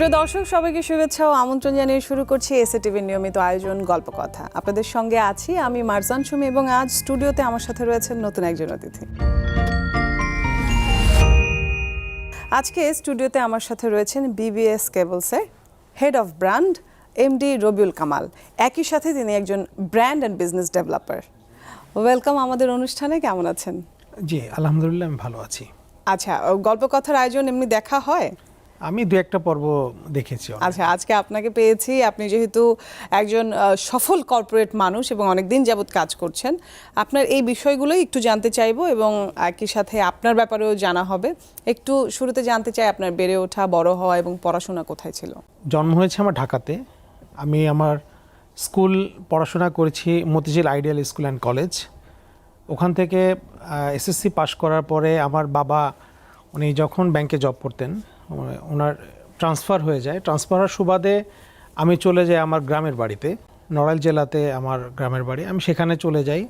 সুপ্রিয় দর্শক সবাইকে শুভেচ্ছা ও আমন্ত্রণ জানিয়ে শুরু করছি এসএ টিভির নিয়মিত আয়োজন গল্প কথা আপনাদের সঙ্গে আছি আমি মারজান সুমি এবং আজ স্টুডিওতে আমার সাথে রয়েছেন নতুন একজন অতিথি। আজকে স্টুডিওতে আমার সাথে রয়েছেন BBS কেবলসের head of brand MD Robiul Kamal একই সাথে তিনি একজন brand and business developer welcome আমাদের অনুষ্ঠানে কেমন আছেন? জি আলহামদুলিল্লাহ আমি ভালো আছি। আচ্ছা গল্প কথার আয়োজন এমনি দেখা হয়? আমি দু একটা পর্ব দেখেছি আচ্ছা আজকে আপনাকে পেয়েছি আপনি যেহেতু একজন সফল কর্পোরেট মানুষ এবং অনেকদিন যাবৎ কাজ করছেন আপনার এই বিষয়গুলোই একটু জানতে চাইব এবং একই সাথে আপনার ব্যাপারেও জানা হবে। একটু শুরুতে জানতে চাই আপনার বেড়ে ওঠা বড় হওয়া এবং পড়াশোনা কোথায় ছিল? জন্ম হয়েছে আমার ঢাকাতে। আমি আমার স্কুল পড়াশোনা করেছি Motijheel ideal school and college. ওখান থেকে এসএসসি পাশ করার পরে আমার বাবা উনি যখন ব্যাংকে জব করতেন ওনার ট্রান্সফার হয়ে যায়। ট্রান্সফার হওয়ার সুবাদে আমি চলে যাই আমার গ্রামের বাড়িতে। নড়াইল জেলাতে আমার গ্রামের বাড়ি। আমি সেখানে চলে যাই।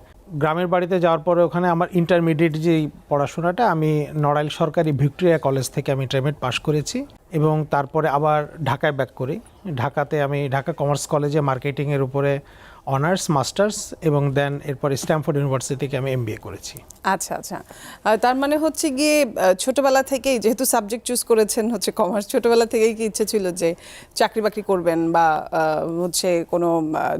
গ্রামের বাড়িতে যাওয়ার পরে ওখানে আমার ইন্টারমিডিয়েট যেই পড়াশোনাটা, আমি নড়াইল সরকারি ভিক্টোরিয়া কলেজ থেকে আমি ইন্টারমিডিয়েট পাশ করেছি এবং তারপরে আবার ঢাকায় ব্যাক করি। ঢাকাতে আমি ঢাকা কমার্স কলেজে মার্কেটিংয়ের উপরে অনার্স মাস্টার্স এবং দেন এরপর স্ট্যামফোর্ড ইউনিভার্সিটি থেকে আমি এমবিএ করেছি। আচ্ছা আচ্ছা। তার মানে হচ্ছে গিয়ে ছোটবেলা থেকেই যেহেতু সাবজেক্ট চুজ করেছেন হচ্ছে কমার্স ছোটবেলা থেকেই কি ইচ্ছে ছিল যে চাকরি বাকরি করবেন বা হচ্ছে কোনো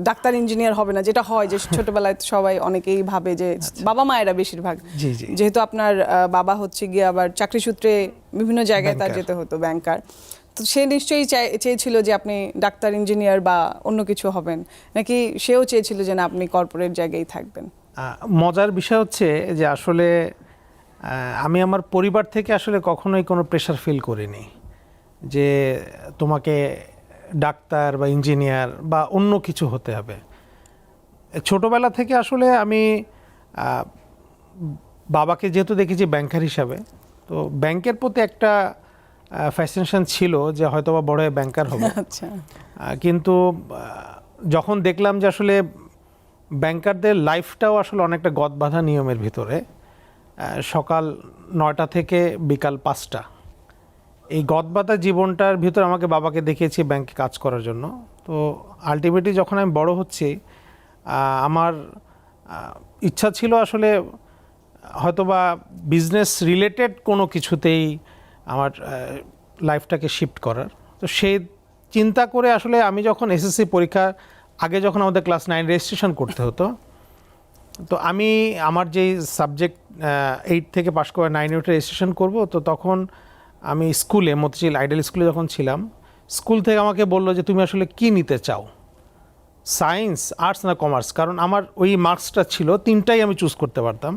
ডাক্তার ইঞ্জিনিয়ার হবে না যেটা হয় যে ছোটবেলায় সবাই অনেকেই ভাবে যে বাবা মায়েরা বেশিরভাগ। যেহেতু আপনার বাবা হচ্ছে গিয়ে আবার চাকরি সূত্রে বিভিন্ন জায়গায় তার যেতে হতো ব্যাংকার সে নিশ্চয়ই চেয়েছিল যে আপনি ডাক্তার, ইঞ্জিনিয়ার বা অন্য কিছু হবেন। নাকি সেও চেয়েছিল যে না, আপনি কর্পোরেট জায়গায় থাকবেন? মজার বিষয় হচ্ছে যে আসলে আমি আমার পরিবার থেকে আসলে কখনোই কোনো প্রেশার ফিল করিনি। যে তোমাকে ডাক্তার বা ইঞ্জিনিয়ার বা অন্য কিছু হতে হবে। ছোটবেলা থেকে আসলে আমি বাবাকে যেহেতু দেখেছি ব্যাংকার হিসাবে, তো ব্যাংকের প্রতি একটা ফ্যাসিনেশন ছিল যে হয়তো বা বড় ব্যাংকার হবে। আচ্ছা। কিন্তু যখন দেখলাম যে আসলে ব্যাংকারদের লাইফটাও আসলে অনেকটা গদ বাঁধা নিয়মের ভিতরে সকাল নয়টা থেকে বিকাল পাঁচটা। এই গদ বাঁধা জীবনটার ভিতরে আমাকে বাবাকে দেখিয়েছি ব্যাংকে কাজ করার জন্য। তো আলটিমেটলি যখন আমি বড় হচ্ছি আমার ইচ্ছা ছিল আসলে হয়তোবা বিজনেস রিলেটেড কোনো কিছুতেই আমার লাইফটাকে শিফট করার। তো সেই চিন্তা করে আসলে আমি যখন এসএসসি পরীক্ষা, আগে যখন আমাদের ক্লাস নাইন রেজিস্ট্রেশন করতে হতো, তো আমি আমার যেই সাবজেক্ট এইট থেকে পাশ করে নাইন উঠে রেজিস্ট্রেশন করব, তো তখন আমি স্কুলে, মতিঝিল আইডেল স্কুলে যখন ছিলাম স্কুল থেকে আমাকে বলল যে, তুমি আসলে কি নিতে চাও? সায়েন্স আর্টস না কমার্স কারণ আমার ওই মার্কসটা ছিল, তিনটাই আমি চুজ করতে পারতাম।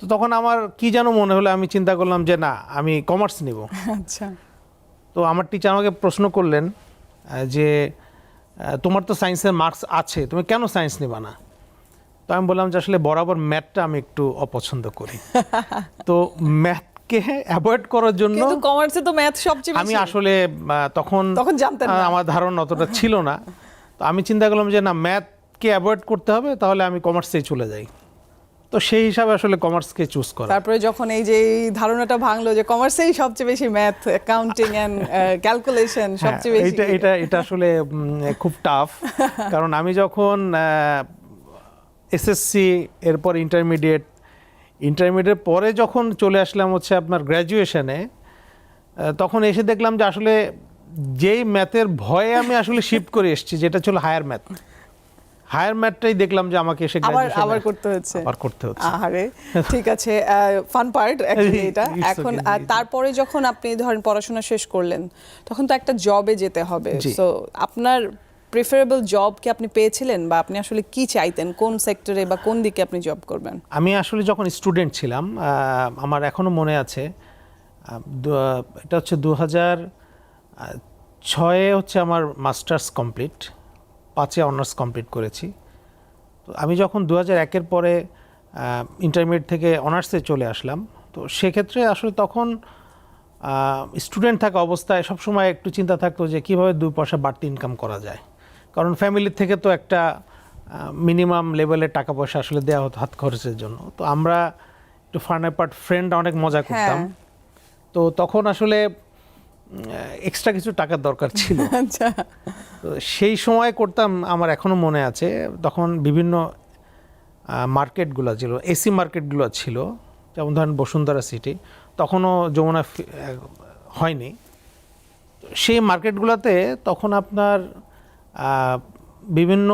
তো তখন আমার কি যেন মনে হলো আমি চিন্তা করলাম যে না আমি কমার্স নিব। আচ্ছা। তো আমার টিচার আমাকে প্রশ্ন করলেন যে তোমার তো সায়েন্সের মার্কস আছে তুমি কেন সায়েন্স নিবা না? তো আমি বললাম যে আসলে বরাবর ম্যাথটা আমি একটু অপছন্দ করি। তো ম্যাথকে অ্যাভয়েড করার জন্য কিন্তু কমার্সে তো ম্যাথ সবচেয়ে আমি আসলে তখন তখন জানতেন না। আমার ধারণা অতটা ছিল না। তো আমি চিন্তা করলাম যে না ম্যাথকে অ্যাভয়েড করতে হবে তাহলে আমি কমার্সেই চলে যাই। তো সেই হিসাবে আসলে কমার্সকে চুজ করা। তারপরে যখন এই যে এই ধারণাটা ভাঙলো যে কমার্সেই সবচেয়ে বেশি ম্যাথ অ্যাকাউন্টিং এন্ড ক্যালকুলেশন সবচেয়ে বেশি এটা এটা এটা আসলে খুব টাফ কারণ আমি যখন এসএসসি এরপর ইন্টারমিডিয়েট ইন্টারমিডিয়েট পরে যখন চলে আসলাম হচ্ছে আপনার গ্র্যাজুয়েশনে তখন এসে দেখলাম যে আসলে যেই ম্যাথের ভয়ে আমি আসলে শিফট করে এসেছি যেটা ছিল হায়ার ম্যাথ হায়ার ম্যাথটাই দেখলাম যে আমাকে এসে আবার আবার করতে হচ্ছে। আবার করতে হচ্ছে। আহারে ঠিক আছে ফান পার্ট এটা। এখন। তারপরে যখন আপনি ধরেন পড়াশোনা শেষ করলেন তখন তো একটা জবে যেতে হবে। সো আপনার প্রিফারেবল জব কি আপনি পেয়েছিলেন বা আপনি আসলে কি চাইতেন? কোন সেক্টরে বা কোন দিকে আপনি জব করবেন? আমি আসলে যখন স্টুডেন্ট ছিলাম আহ, আমার এখনও মনে আছে এটা হচ্ছে দু হাজার ছয়ে হচ্ছে আমার মাস্টার্স কমপ্লিট পাঁচে অনার্স কমপ্লিট করেছি। তো আমি যখন দু হাজার একের পরে ইন্টারমিডিয়েট থেকে অনার্সে চলে আসলাম তো সেক্ষেত্রে আসলে তখন স্টুডেন্ট থাকা অবস্থায় সবসময় একটু চিন্তা থাকতো যে কীভাবে দুই পয়সা বাড়তি ইনকাম করা যায়। কারণ ফ্যামিলির থেকে তো একটা মিনিমাম লেভেলের টাকা পয়সা আসলে দেওয়া হতো হাত খরচের জন্য। তো আমরা একটু ফার্ন পার্ট ফ্রেন্ড অনেক মজা করতাম। হ্যাঁ। তো তখন আসলে এক্সট্রা কিছু টাকার দরকার ছিল। আচ্ছা। তো সেই সময় করতাম আমার এখনও মনে আছে তখন বিভিন্ন মার্কেটগুলো ছিল এসি মার্কেটগুলো ছিল যেমন ধরেন বসুন্ধরা সিটি তখনও যমুনা হয়নি। সেই মার্কেটগুলোতে তখন আপনার বিভিন্ন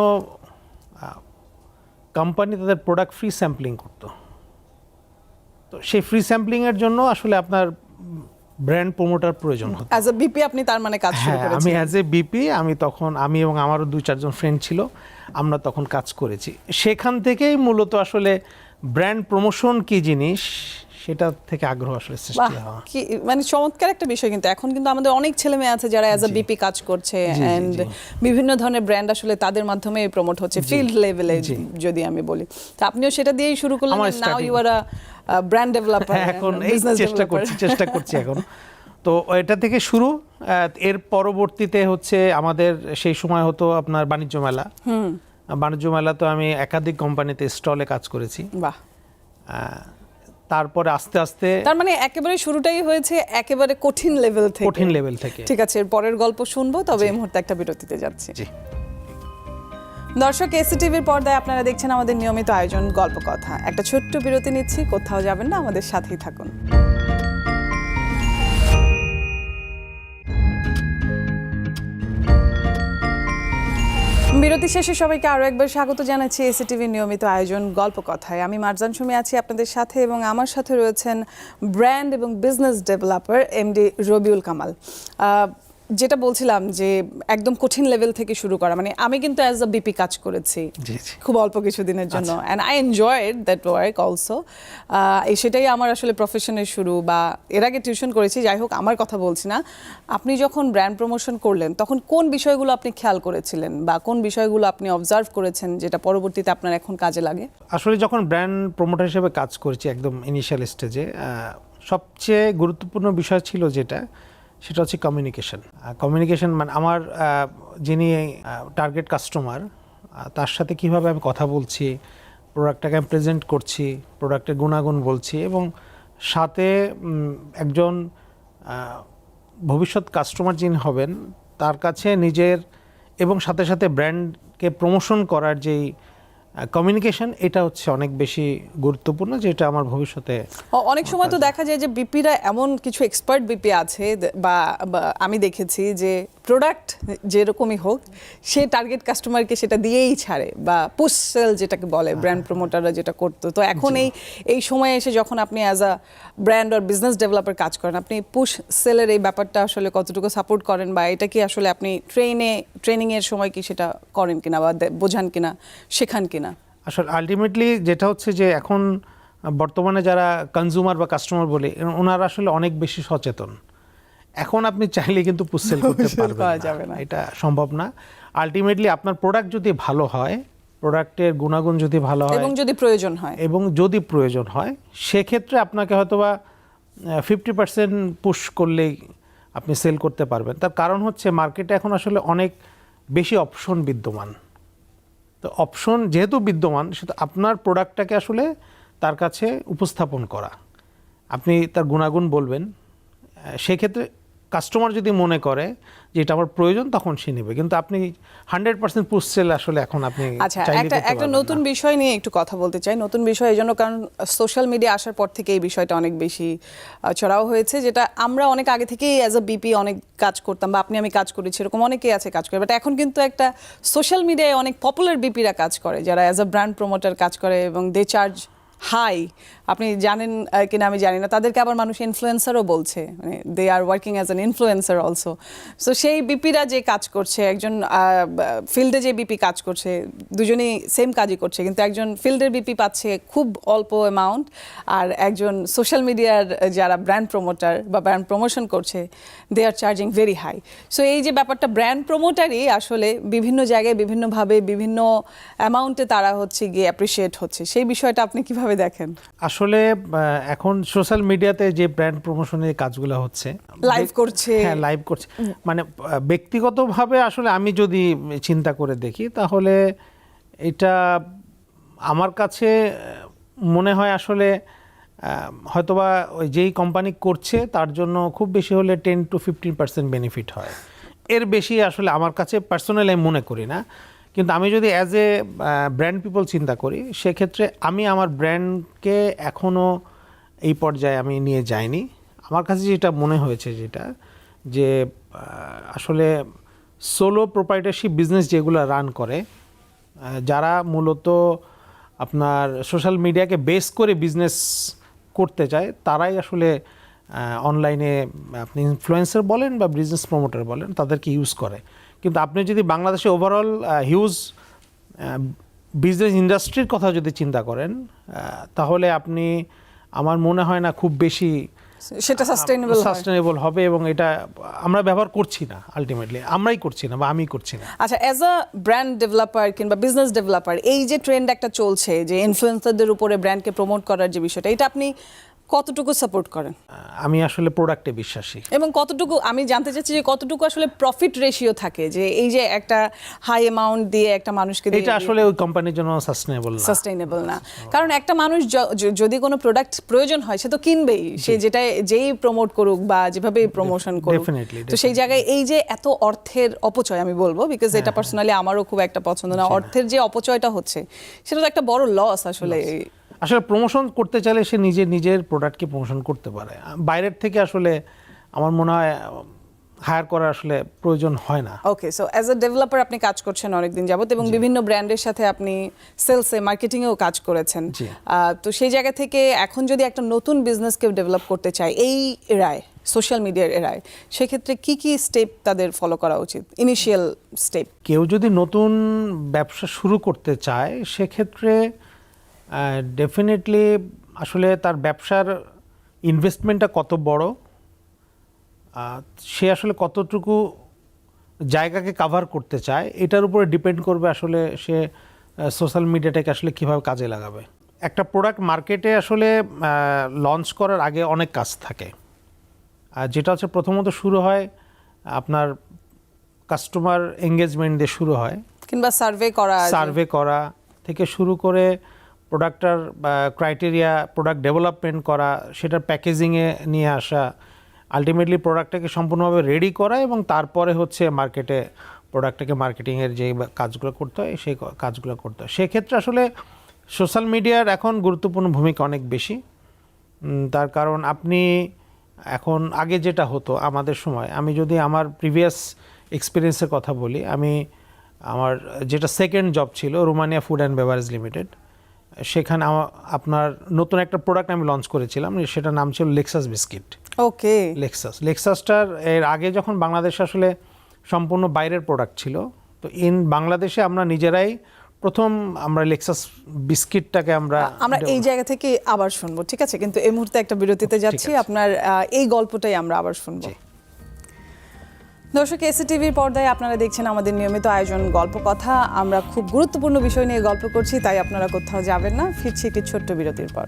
কোম্পানি তাদের প্রোডাক্ট ফ্রি স্যাম্পলিং করতো। তো সেই ফ্রি স্যাম্পলিংয়ের জন্য আসলে আপনার ব্র্যান্ড প্রমোটার প্রয়োজন হতো। অ্যাজ এ বিপি আপনি তার মানে কাজ শুরু হ্যাঁ আমি অ্যাজ এ বিপি আমি তখন আমি এবং আমারও দুই চারজন ফ্রেন্ড ছিল আমরা তখন কাজ করেছি। সেখান থেকেই মূলত আসলে ব্র্যান্ড প্রমোশন কি জিনিস সেটা থেকে আগ্রহ আসলে সৃষ্টি কি মানে চমৎকার একটা বিষয় কিন্তু। এখন কিন্তু আমাদের অনেক ছেলে মেয়ে আছে যারা অ্যাজ আ বিপি কাজ করছে জি, এন্ড বিভিন্ন ধরনের ব্র্যান্ড আসলে তাদের মাধ্যমে প্রমোট হচ্ছে ফিল্ড লেভেলে যদি আমি বলি। তো আপনিও সেটা দিয়েই শুরু করলেন now you are a brand developer এখন এই চেষ্টা করছি চেষ্টা করছি এখন। তো এটা থেকে শুরু এর পরবর্তীতে হচ্ছে আমাদের সেই সময় হতো আপনার বাণিজ্য মেলা। বাণিজ্য মেলা তো আমি একাধিক কোম্পানিতে স্টলে কাজ করেছি। বাহ। তারপরে আস্তে আস্তে তার মানে একেবারে শুরুটাই হয়েছে একেবারে কঠিন লেভেল থেকে। কঠিন লেভেল থেকে। ঠিক আছে এর পরের গল্প শুনব তবে এই মুহূর্তে একটা বিরতিতে যাচ্ছি। জি। দর্শক এসি টিভির পর্দায় আপনারা দেখছেন আমাদের নিয়মিত আয়োজন গল্প কথা। একটা ছোট্ট বিরতি নিচ্ছি, কোথাও যাবেন না, আমাদের সাথেই থাকুন। বিরতি শেষে সবাইকে আরও একবার স্বাগত জানাচ্ছি এসি টিভির নিয়মিত আয়োজন গল্প কথায়। আমি মারজান সুমি আছি আপনাদের সাথে এবং আমার সাথে রয়েছেন ব্র্যান্ড এবং business developer, MD Robiul Kamal. যেটা বলছিলাম যে একদম কঠিন লেভেল থেকে শুরু করা মানে আমি কিন্তু অ্যাজ আ বিপি কাজ করেছি খুব অল্প কিছু দিনের জন্য and I enjoy that work also সেটাই আমার আসলে প্রফেশনের শুরু বা এর আগে টিউশন করেছি যাই হোক আমার কথা বলছি না। আপনি যখন ব্র্যান্ড প্রমোশন করলেন তখন কোন বিষয়গুলো আপনি খেয়াল করেছিলেন বা কোন বিষয়গুলো আপনি অবজার্ভ করেছেন যেটা পরবর্তীতে আপনার এখন কাজে লাগে? আসলে যখন ব্র্যান্ড প্রমোটার হিসেবে কাজ করেছি একদম ইনিশিয়াল স্টেজে সবচেয়ে গুরুত্বপূর্ণ বিষয় ছিল যেটা সেটা হচ্ছে কমিউনিকেশন কমিউনিকেশন মানে আমার যিনি টার্গেট কাস্টমার তার সাথে কীভাবে আমি কথা বলছি প্রোডাক্টটাকে আমি প্রেজেন্ট করছি প্রোডাক্টের গুণাগুণ বলছি এবং সাথে একজন ভবিষ্যৎ কাস্টমার যিনি হবেন, তার কাছে নিজের এবং সাথে সাথে ব্র্যান্ডকে প্রমোশন করার যেই কমিউনিকেশন এটা হচ্ছে অনেক বেশি গুরুত্বপূর্ণ যেটা আমার ভবিষ্যতে অনেক সময় তো দেখা যায় যে বিপিরা এমন কিছু এক্সপার্ট বিপি আছে বা আমি দেখেছি যে প্রোডাক্ট যেরকমই হোক সে টার্গেট কাস্টমারকে সেটা দিয়েই ছাড়ে বা পুশ সেল যেটাকে বলে ব্র্যান্ড প্রমোটাররা যেটা করতো। তো এখন এই এই সময়ে এসে যখন আপনি অ্যাজ আ ব্র্যান্ড আর বিজনেস ডেভেলপার কাজ করেন আপনি পুশ সেলের এই ব্যাপারটা আসলে কতটুকু সাপোর্ট করেন বা এটা কি আসলে আপনি ট্রেনে ট্রেনিংয়ের সময় কি সেটা করেন কিনা বা বোঝান কিনা শেখান কিনা? আসলে আলটিমেটলি যেটা হচ্ছে যে এখন বর্তমানে যারা কনজিউমার বা কাস্টমার বলে ওনারা আসলে অনেক বেশি সচেতন। এখন আপনি চাইলে কিন্তু পুসেল করতে Push-sell পারবেন না। যাবে না। এটা সম্ভব না। আলটিমেটলি আপনার প্রোডাক্ট যদি ভালো হয় প্রোডাক্টের গুণাগুণ যদি ভালো হয় এবং যদি প্রয়োজন হয়। এবং যদি প্রয়োজন হয় সেক্ষেত্রে আপনাকে হয়তোবা ফিফটি পার্সেন্ট পুশ করলেই আপনি সেল করতে পারবেন। তার কারণ হচ্ছে মার্কেটে এখন আসলে অনেক বেশি অপশন বিদ্যমান। তো অপশন যেহেতু বিদ্যমান সেহেতু আপনার প্রোডাক্টটাকে আসলে তার কাছে উপস্থাপন করা। আপনি তার গুণাগুণ বলবেন। সেক্ষেত্রে কাস্টমার যদি মনে করে যে এটা আমার প্রয়োজন তখন সে নেবে। কিন্তু আপনি হান্ড্রেড পার্সেন্ট পুশ সেল আসলে এখন আপনি আচ্ছা একটা একটা নতুন বিষয় নিয়ে একটু কথা বলতে চাই। নতুন বিষয় এই জন্য কারণ সোশ্যাল মিডিয়া আসার পর থেকে এই বিষয়টা অনেক বেশি ছড়াও হয়েছে যেটা আমরা অনেক আগে থেকেই অ্যাজ আ বিপি অনেক কাজ করতাম বা আপনি আমি কাজ করেছি এরকম অনেকেই আছে কাজ করে। বাট এখন কিন্তু একটা সোশ্যাল মিডিয়ায় অনেক পপুলার বিপিরা কাজ করে যারা অ্যাজ আ ব্র্যান্ড প্রমোটার কাজ করে এবং দে চার্জ হাই আপনি জানেন কিনা আমি জানি না, তাদেরকে আবার মানুষ ইনফ্লুয়েন্সারও বলছে মানে they are working as an influencer also so সেই বিপিরা যে কাজ করছে, একজন ফিল্ডে যে বিপি কাজ করছে, দুজনেই সেম কাজই করছে, কিন্তু একজন ফিল্ডের বিপি পাচ্ছে খুব অল্প অ্যামাউন্ট আর একজন সোশ্যাল মিডিয়ার যারা ব্র্যান্ড প্রমোটার বা ব্র্যান্ড প্রমোশন করছে they are charging very high so এই যে ব্যাপারটা ব্র্যান্ড প্রমোটারই আসলে বিভিন্ন জায়গায় বিভিন্নভাবে বিভিন্ন অ্যামাউন্টে তারা হচ্ছে গিয়ে অ্যাপ্রিসিয়েট হচ্ছে। সেই বিষয়টা আপনি কীভাবে দেখেন? আসলে আহ, এখন সোশ্যাল মিডিয়াতে যে ব্র্যান্ড প্রমোশনের কাজগুলো হচ্ছে Live করছে। হ্যাঁ লাইভ করছে। মানে ব্যক্তিগতভাবে আসলে আমি যদি চিন্তা করে দেখি তাহলে এটা আমার কাছে মনে হয় আসলে হয়তোবা ওই যেই কোম্পানি করছে তার জন্য খুব বেশি হলে ten to fifteen percent benefit হয়। এর বেশি আসলে আমার কাছে পার্সোনালি আমি মনে করি না। কিন্তু আমি যদি অ্যাজ এ ব্র্যান্ড পিপল চিন্তা করি, সেক্ষেত্রে আমি আমার ব্র্যান্ডকে এখনও এই পর্যায়ে আমি নিয়ে যাইনি। আমার কাছে যেটা মনে হয়েছে যেটা, যে আসলে সোলো প্রোপাইটারশিপ বিজনেস যেগুলো রান করে যারা মূলত আপনার সোশ্যাল মিডিয়াকে বেস করে বিজনেস করতে চায়, তারাই আসলে অনলাইনে আপনি ইনফ্লুয়েন্সার বলেন বা বিজনেস প্রমোটার বলেন, তাদেরকে ইউজ করে। কিন্তু আপনি যদি বাংলাদেশে ওভারঅল হিউজ বিজনেস ইন্ডাস্ট্রির কথা যদি চিন্তা করেন তাহলে আপনি আমার মনে হয় না খুব বেশি সেটা সাস্টেইনেবল সাস্টেনেবল হবে এবং এটা আমরা ব্যবহার করছি না আলটিমেটলি আমরাই করছি না বা আমি করছি না। আচ্ছা অ্যাজ আ ব্র্যান্ড ডেভেলপার কিংবা বিজনেস ডেভেলপার এই যে ট্রেন্ড একটা চলছে যে ইনফ্লুয়েন্সারদের উপরে ব্র্যান্ডকে প্রমোট করার যে বিষয়টা এটা আপনি কতটুকু সাপোর্ট করেন? আমি আসলে প্রোডাক্টে বিশ্বাসী। এবং কতটুকু আমি জানতে চাচ্ছি যে কতটুকু আসলে প্রফিট রেশিও থাকে যে এই যে একটা হাই অ্যামাউন্ট দিয়ে একটা মানুষকে এটা আসলে ওই কোম্পানির জন্য সাস্টেনেবল না। সাস্টেইনেবল না। কারণ একটা মানুষ যদি কোনো প্রোডাক্ট প্রয়োজন হয় সে তো কিনবেই। সে যেটা যেই প্রমোট করুক বা যেভাবে প্রমোশন করুক। তো সেই জায়গায় এই যে এত অর্থের অপচয় আমি বলব বিকজ হ্যাঁ, এটা পার্সোনালি আমারও খুব একটা পছন্দ না। অর্থের যে অপচয়টা হচ্ছে সেটা তো একটা বড় লস আসলে আসলে প্রমোশন করতে চাইলে সে নিজে নিজের প্রোডাক্টকে প্রমোশন করতে পারে। বাইরের থেকে আসলে আমার মনে হয় হায়ার করার আসলে প্রয়োজন হয় না। Okay so as a developer আপনি কাজ করছেন অনেকদিন যাবত এবং বিভিন্ন ব্র্যান্ডের সাথে আপনি সেলসে মার্কেটিংয়েও কাজ করেছেন। তো সেই জায়গা থেকে এখন যদি একটা নতুন বিজনেস কেউ ডেভেলপ করতে চায় এই এরায় সোশ্যাল মিডিয়ার এরায় সেক্ষেত্রে কি কি স্টেপ তাদের ফলো করা উচিত? ইনিশিয়াল স্টেপ কেউ যদি নতুন ব্যবসা শুরু করতে চায় সেক্ষেত্রে ডেফিনেটলি আসলে তার ব্যবসার ইনভেস্টমেন্টটা কত বড় সে আসলে কতটুকু জায়গাকে কাভার করতে চায় এটার উপরে ডিপেন্ড করবে আসলে সে সোশ্যাল মিডিয়াটাকে আসলে কীভাবে কাজে লাগাবে। একটা প্রোডাক্ট মার্কেটে আসলে লঞ্চ করার আগে অনেক কাজ থাকে। আর যেটা হচ্ছে প্রথমত শুরু হয় আপনার কাস্টমার এঙ্গেজমেন্ট দিয়ে শুরু হয়। কিংবা সার্ভে করা সার্ভে করা থেকে শুরু করে প্রোডাক্টটার ক্রাইটেরিয়া প্রোডাক্ট ডেভেলপমেন্ট করা, সেটার প্যাকেজিংয়ে নিয়ে আসা আলটিমেটলি প্রোডাক্টটাকে সম্পূর্ণভাবে রেডি করা এবং তারপরে হচ্ছে মার্কেটে প্রোডাক্টটাকে মার্কেটিংয়ের যে কাজগুলো করতে হয়, সেই কাজগুলো করতে হয়। সেক্ষেত্রে আসলে সোশ্যাল মিডিয়ার এখন গুরুত্বপূর্ণ ভূমিকা অনেক বেশি। তার কারণ আপনি এখন আগে যেটা হতো আমাদের সময়, আমি যদি আমার প্রিভিয়াস এক্সপিরিয়েন্সের কথা বলি, আমি আমার যেটা সেকেন্ড জব ছিল Romania food and beverage limited সেখানে আপনার নতুন একটা প্রোডাক্ট আমি লঞ্চ করেছিলাম সেটার নাম ছিল লেক্সাস বিস্কিট ওকে লেক্সাস লেক্সাসটার এর আগে যখন বাংলাদেশে আসলে সম্পূর্ণ বাইরের প্রোডাক্ট ছিল তো ইন বাংলাদেশে আমরা নিজেরাই প্রথম আমরা লেক্সাস বিস্কিটটাকে আমরা আমরা এই জায়গা থেকে আবার শুনব ঠিক আছে? কিন্তু এই মুহূর্তে একটা বিরতিতে যাচ্ছি আপনার এই গল্পটাই আমরা আবার শুনব। দর্শক এসি টিভির পর্দায় আপনারা দেখছেন আমাদের নিয়মিত আয়োজন গল্প কথা আমরা খুব গুরুত্বপূর্ণ বিষয় নিয়ে গল্প করছি, তাই আপনারা কোথাও যাবেন না। ফিরছি একটি ছোট্ট বিরতির পর।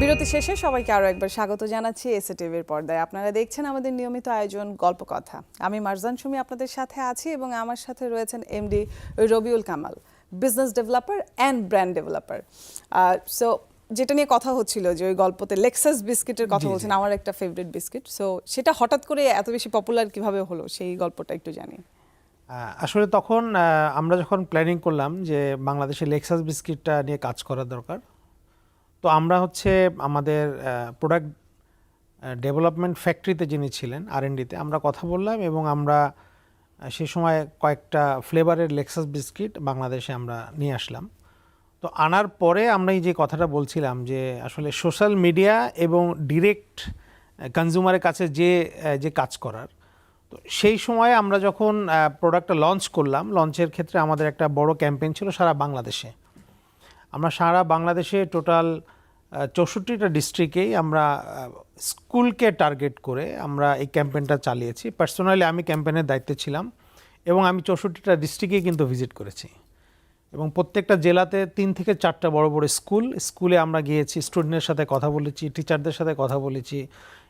বিরতি শেষে সবাইকে আরও একবার স্বাগত জানাচ্ছি এসএ টিভির পর্দায়। আপনারা দেখছেন আমাদের নিয়মিত আয়োজন গল্প কথা আমি মারজান সুমি আপনাদের সাথে আছি এবং আমার সাথে রয়েছেন MD Robiul Kamal. Business developer and brand developer so যেটা নিয়ে কথা হচ্ছিল যে ওই গল্পতে লেক্সাস বিস্কিটের কথা। বলছেন আমার একটা ফেভারিট বিস্কিট সো সেটা হঠাৎ করে এত বেশি পপুলার কীভাবে হলো? সেই গল্পটা একটু জানি। আসলে তখন আমরা যখন প্ল্যানিং করলাম যে বাংলাদেশে লেক্সাস বিস্কিটটা নিয়ে কাজ করা দরকার তো আমরা হচ্ছে আমাদের প্রোডাক্ট ডেভেলপমেন্ট ফ্যাক্টরিতে যিনি ছিলেন আর আমরা কথা বললাম এবং আমরা সে সময় কয়েকটা ফ্লেভারের লেক্সাস বিস্কিট বাংলাদেশে আমরা নিয়ে আসলাম। তো আনার পরে আমরা এই যে কথাটা বলছিলাম যে আসলে সোশ্যাল মিডিয়া এবং ডিরেক্ট কনজিউমারের কাছে যে যে কাজ করার, তো সেই সময়ে আমরা যখন প্রোডাক্টটা লঞ্চ করলাম লঞ্চের ক্ষেত্রে আমাদের একটা বড় ক্যাম্পেইন ছিল সারা বাংলাদেশে। আমরা সারা বাংলাদেশে টোটাল চৌষট্টিটা ডিস্ট্রিক্টেই আমরা স্কুলকে টার্গেট করে আমরা এই ক্যাম্পেনটা চালিয়েছি। পার্সোনালি আমি ক্যাম্পেনের দায়িত্বে ছিলাম এবং আমি চৌষট্টিটা ডিস্ট্রিক্টেই কিন্তু ভিজিট করেছি। এবং প্রত্যেকটা জেলাতে তিন থেকে চারটা বড় বড় স্কুল, স্কুলে আমরা গিয়েছি স্টুডেন্টের সাথে কথা বলেছি টিচারদের সাথে কথা বলেছি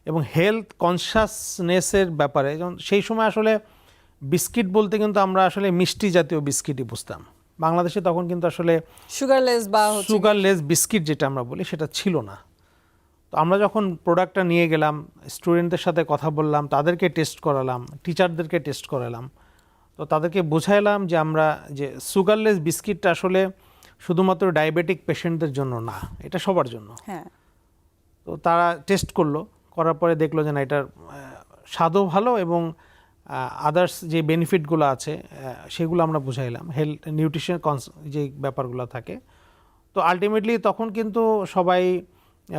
এবং হেলথ কনসাসনেসের ব্যাপারে, যেমন সেই সময় আসলে বিস্কিট বলতে কিন্তু আমরা আসলে মিষ্টি জাতীয় বিস্কিটই বুঝতাম। বাংলাদেশে তখন কিন্তু আসলে সুগারলেস বা সুগারলেস বিস্কিট যেটা আমরা বলি সেটা ছিল না। তো আমরা যখন প্রোডাক্টটা নিয়ে গেলাম স্টুডেন্টদের সাথে কথা বললাম তাদেরকে টেস্ট করালাম টিচারদেরকে টেস্ট করালাম তো তাদেরকে বোঝাইলাম যে আমরা যে সুগারলেস বিস্কিটটা আসলে শুধুমাত্র ডায়াবেটিক পেশেন্টদের জন্য না এটা সবার জন্য। হ্যাঁ। তো তারা টেস্ট করল করার পরে দেখল যে না এটার স্বাদও ভালো এবং আদার্স যে বেনিফিটগুলো আছে সেগুলো আমরা বুঝাইলাম। হেলথ নিউট্রিশন কনস যে ব্যাপারগুলো থাকে। তো আলটিমেটলি তখন কিন্তু সবাই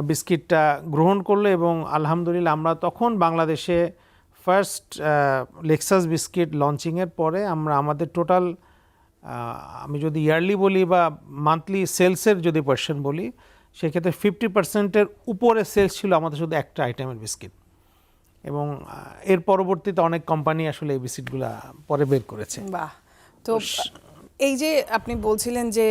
বিস্কিটটা গ্রহণ করল এবং আলহামদুলিল্লাহ আমরা তখন বাংলাদেশে ফার্স্ট লেক্সাস বিস্কিট লঞ্চিংয়ের পরে আমরা আমাদের টোটাল আমি যদি ইয়ারলি বলি বা মান্থলি সেলসের যদি পার্সেন্ট বলি, সেক্ষেত্রে ফিফটি পার্সেন্টের উপরে সেলস ছিল আমাদের শুধু একটা আইটেমের বিস্কিট। এবং এর পরবর্তীতে অনেক কোম্পানি আসলে এই বিস্কিটগুলো পরে বের করেছে। বাহ! তো এই যে আপনি বলছিলেন যে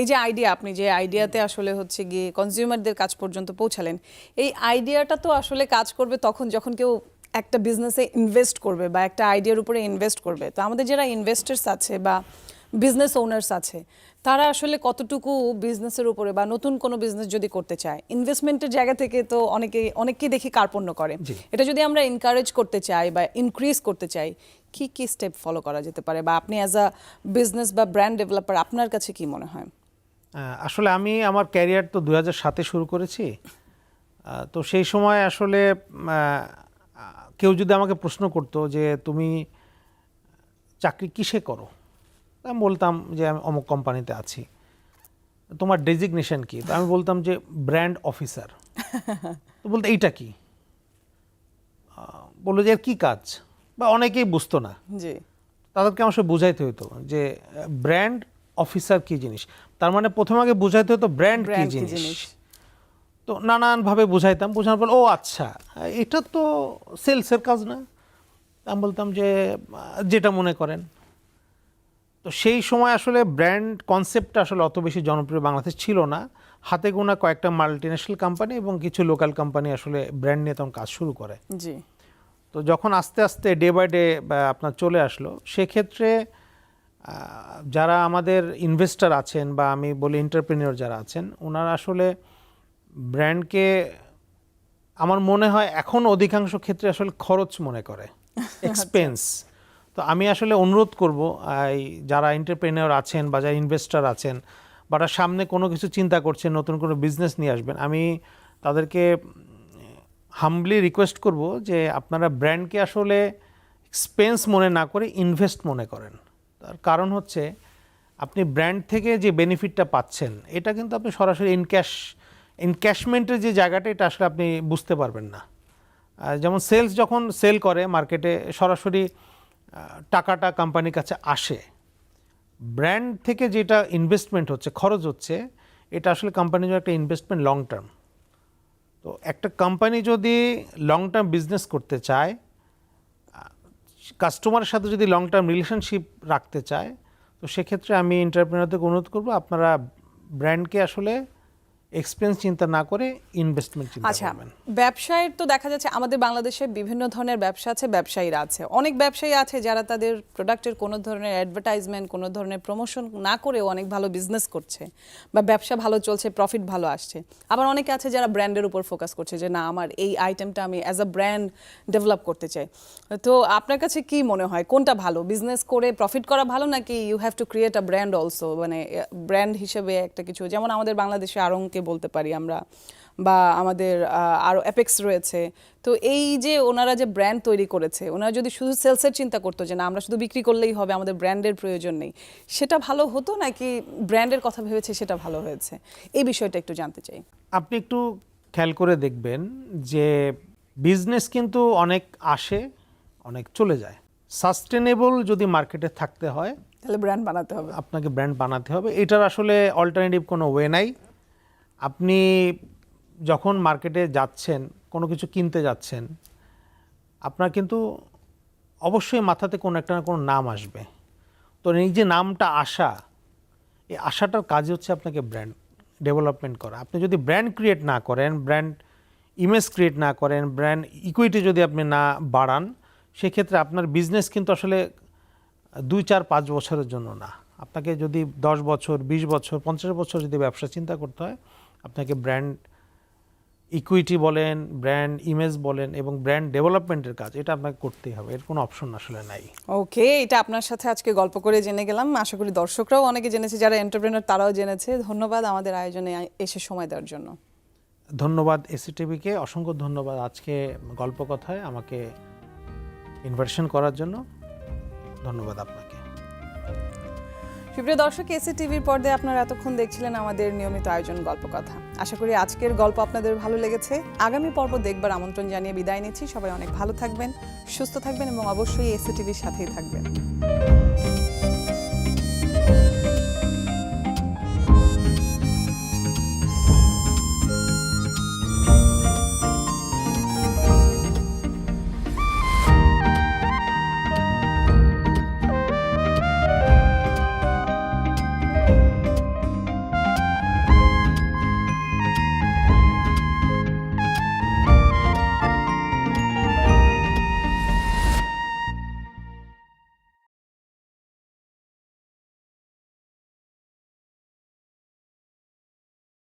এই যে আইডিয়া আপনি যে আইডিয়াতে আসলে হচ্ছে গিয়ে কনজিউমারদের কাজ পর্যন্ত পৌঁছালেন এই আইডিয়াটা তো আসলে কাজ করবে তখন যখন কেউ একটা বিজনেসে ইনভেস্ট করবে বা একটা আইডিয়ার উপরে ইনভেস্ট করবে। তো আমাদের যারা ইনভেস্টার্স আছে বা বিজনেস ওনার্স আছে তারা আসলে কতটুকু বিজনেসের উপরে বা নতুন কোনো বিজনেস যদি করতে চায় ইনভেস্টমেন্টের জায়গা থেকে তো অনেকে অনেককেই দেখি কার্পণ্য করে। এটা যদি আমরা এনকারেজ করতে চাই বা ইনক্রিজ করতে চাই কি কি স্টেপ ফলো করা যেতে পারে বা আপনি অ্যাজ আ বিজনেস বা ব্র্যান্ড ডেভেলপার আপনার কাছে কি মনে হয়? আসলে আমি আমার ক্যারিয়ার তো দু সাতে শুরু করেছি। তো সেই সময় আসলে কেউ যদি আমাকে প্রশ্ন করতো যে তুমি চাকরি কিসে করো? আমি বলতাম যে আমি অমুক কোম্পানিতে আছি। তোমার ডেজিগনেশন কি? তো আমি বলতাম যে ব্র্যান্ড অফিসার তো বলতে এইটা কি? বলল যে এর কী কাজ? বা অনেকেই বুঝতো না। জি। তাদেরকে আমার বুঝাইতে হতো যে ব্র্যান্ড অফিসার কি জিনিস? তার মানে প্রথমে আগে বুঝাইতে হতো ব্র্যান্ড কি জিনিস? জিনিস? তো নানানভাবে বুঝাইতাম। বোঝানোর পর ও আচ্ছা এটা তো সেলসের কাজ না? আমি বলতাম যে যেটা মনে করেন। তো সেই সময় আসলে ব্র্যান্ড কনসেপ্টটা আসলে অত বেশি জনপ্রিয় বাংলাদেশ ছিল না। হাতে গোনা কয়েকটা মাল্টিন্যাশনাল কোম্পানি এবং কিছু লোকাল কোম্পানি আসলে ব্র্যান্ড নিয়ে তখন কাজ শুরু করে। জি। তো যখন আস্তে আস্তে ডে বাই ডে আপনার চলে আসলো সেক্ষেত্রে যারা আমাদের ইনভেস্টার আছেন বা আমি বলি এন্টারপ্রেনিয়র যারা আছেন ওনারা আসলে ব্র্যান্ডকে আমার মনে হয় এখন অধিকাংশ ক্ষেত্রে আসলে খরচ মনে করে। এক্সপেন্স তো আমি আসলে অনুরোধ করব যারা এন্টারপ্রেনিয়র আছেন বা যারা ইনভেস্টর আছেন, বা সামনে কোনো কিছু চিন্তা করছেন, নতুন কোনো বিজনেস নিয়ে আসবেন, আমি তাদেরকে হাম্বলি রিকোয়েস্ট করব যে আপনারা ব্র্যান্ডকে আসলে এক্সপেন্স মনে না করে ইনভেস্ট মনে করেন। তার কারণ হচ্ছে, আপনি ব্র্যান্ড থেকে যে বেনিফিটটা পাচ্ছেন, এটা কিন্তু আপনি সরাসরি ইনক্যাশ ইনক্যাশমেন্টের যে জায়গাটা, এটা আসলে আপনি বুঝতে পারবেন না। যেমন সেলস যখন সেল করে মার্কেটে সরাসরি টাকাটা কোম্পানির কাছে আসে, ব্র্যান্ড থেকে যেটা ইনভেস্টমেন্ট হচ্ছে, খরচ হচ্ছে, এটা আসলে কোম্পানির জন্য একটা ইনভেস্টমেন্ট লং টার্ম তো একটা কোম্পানি যদি লং টার্ম বিজনেস করতে চায় কাস্টমারের সাথে যদি লং টার্ম রিলেশনশিপ রাখতে চায়, তো সেক্ষেত্রে আমি এন্টারপ্রেনারদেরকে অনুরোধ করব, আপনারা ব্র্যান্ডকে আসলে এক্সপেন্স চিন্তা না করে ইনভেস্টমেন্ট চিন্তা আচ্ছা করবেন। ব্যবসায়ের তো দেখা যাচ্ছে আমাদের বাংলাদেশে বিভিন্ন ধরনের ব্যবসা আছে ব্যবসায়ীরা আছে। অনেক ব্যবসায়ী আছে যারা তাদের প্রোডাক্টের কোনো ধরনের অ্যাডভার্টাইজমেন্ট কোনো ধরনের প্রমোশন না করেও অনেক ভালো বিজনেস করছে বা ব্যবসা ভালো চলছে প্রফিট ভালো আসছে। আবার অনেকে আছে যারা ব্র্যান্ডের উপর ফোকাস করছে যে না আমার এই আইটেমটা আমি অ্যাজ আ ব্র্যান্ড ডেভেলপ করতে চাই। তো আপনার কাছে কি মনে হয়? কোনটা ভালো? বিজনেস করে প্রফিট করা ভালো নাকি you have to create a brand also মানে ব্র্যান্ড হিসেবে একটা কিছু যেমন আমাদের বাংলাদেশে আরংকে বলতে পারি আমরা বা আমাদের আহ, আরও অ্যাপেক্স রয়েছে। তো এই যে ওনারা যে ব্র্যান্ড তৈরি করেছে ওনারা যদি শুধু সেলসের চিন্তা করতো যে না আমরা শুধু বিক্রি করলেই হবে আমাদের ব্র্যান্ডের প্রয়োজন নেই সেটা ভালো হতো নাকি ব্র্যান্ডের কথা ভেবেছে সেটা ভালো হয়েছে? এই বিষয়টা একটু জানতে চাই। আপনি একটু খেয়াল করে দেখবেন যে বিজনেস কিন্তু অনেক আসে অনেক চলে যায়। সাস্টেনেবল যদি মার্কেটে থাকতে হয় তাহলে ব্র্যান্ড বানাতে হবে। আপনাকে ব্র্যান্ড বানাতে হবে। এটার আসলে অল্টারনেটিভ কোনো ওয়ে নাই। আপনি যখন মার্কেটে যাচ্ছেন, কোনো কিছু কিনতে যাচ্ছেন, আপনার কিন্তু অবশ্যই মাথাতে কোনো একটা না কোনো নাম আসবে। তো এই যে নামটা আসা এই আশাটার কাজ হচ্ছে আপনাকে ব্র্যান্ড ডেভেলপমেন্ট করা। আপনি যদি ব্র্যান্ড ক্রিয়েট না করেন, ব্র্যান্ড ইমেজ ক্রিয়েট না করেন, ব্র্যান্ড ইকুইটি যদি আপনি না বাড়ান, সেক্ষেত্রে আপনার বিজনেস কিন্তু আসলে দুই, চার, পাঁচ বছরের জন্য না। আপনাকে যদি দশ বছর, বিশ বছর, পঞ্চাশ বছর যদি ব্যবসা চিন্তা করতে হয় আপনাকে ব্র্যান্ড ইকুইটি বলেন ব্র্যান্ড ইমেজ বলেন এবং ব্র্যান্ড ডেভেলপমেন্টের কাজ এটা আপনাকে করতেই হবে। এর কোনো অপশন আসলে নাই। ওকে এটা আপনার সাথে আজকে গল্প করে জেনে গেলাম। আশা করি দর্শকরাও অনেকে জেনেছে যারা এন্টারপ্রেনার তারাও জেনেছে। ধন্যবাদ আমাদের আয়োজনে এসে সময় দেওয়ার জন্য। ধন্যবাদ এসিটিভিকে। অসংখ্য ধন্যবাদ আজকে গল্প কথায় আমাকে ইনভাইটেশন করার জন্য। ধন্যবাদ আপনাকে। সুপ্রিয় দর্শক এসি টিভির পর্দায় আপনারা এতক্ষণ দেখছিলেন আমাদের নিয়মিত আয়োজন গল্প কথা। আশা করি আজকের গল্প আপনাদের ভালো লেগেছে। আগামী পর্ব দেখবার আমন্ত্রণ জানিয়ে বিদায় নিচ্ছি। সবাই অনেক ভালো থাকবেন, সুস্থ থাকবেন এবং অবশ্যই এসি টিভির সাথেই থাকবেন।